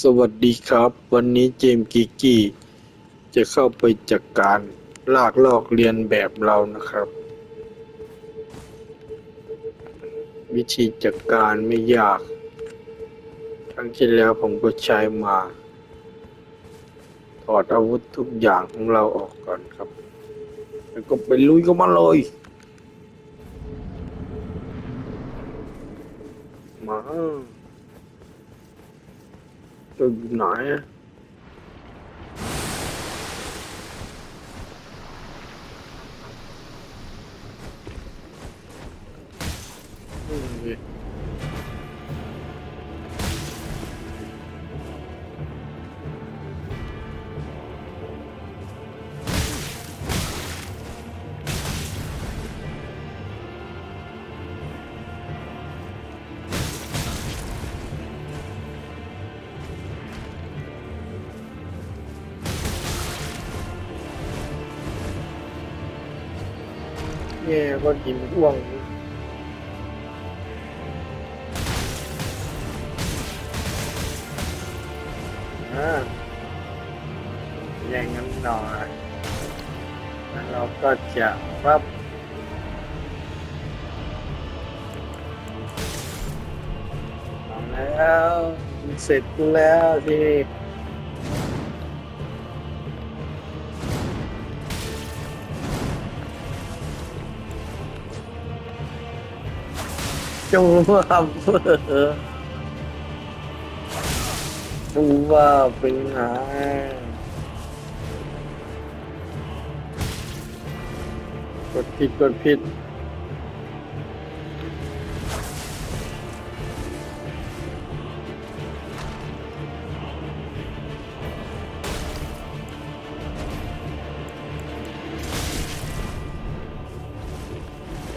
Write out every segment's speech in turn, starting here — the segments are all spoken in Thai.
สวัสดีครับ วันนี้เจมกิกกี้ จะเข้าไปจัดกการลากลอกเรียนแบบเรานะครับ วิธีจัดกการไม่ยาก ครั้งที่แล้วผมก็ใช้มา ถอดอาวุธทุกอย่างของเราออกก่อนครับ แล้วก็ไปลุยกับมันเลย มา จะ แย่ก็กินอ้วงอ่าอย่างนั้นหน่อยแล้วเราก็จะรับเอาแล้วเสร็จแล้วที่นี่ จงว่าเพื่อดูว่าเป็นไงกดผิดกดผิด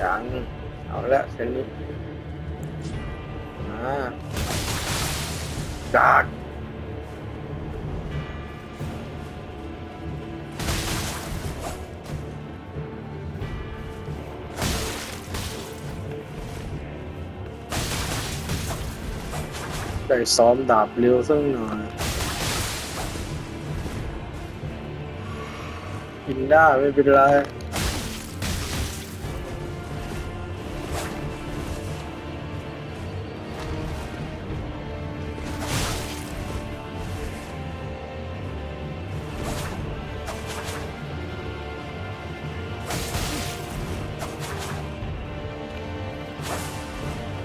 ยังเอาละเสร็จนี้ จากได้ซ้อมดาบเร็วสักหน่อยกินได้ไม่เป็นไร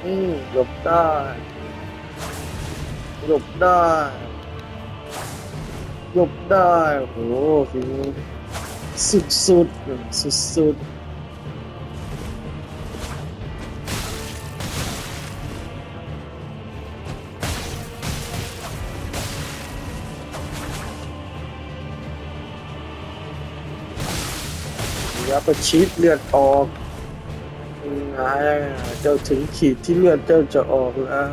อืมหลบได้หลบได้หลบได้โอ้โหฝีมือสุดสุดสุดสุดยับประชิดเลือดออก นายเจ้าถึงขีดที่เลือดเจ้าจะออกแล้ว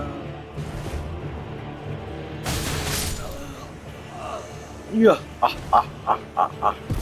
เยอะอะอะอะอะ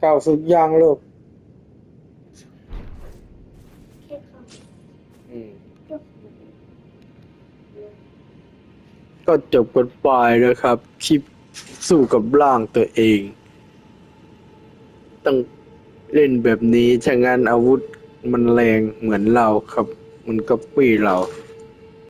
เก่าสุดยางลูกแค่คอืมำจบก็จบกันไปนะครับ คลิปสู้กับร่างตัวเอง ต้องเล่นแบบนี้ถ้างั้นอาวุธมันแรงเหมือนเราครับ มันก็ปี้เราเ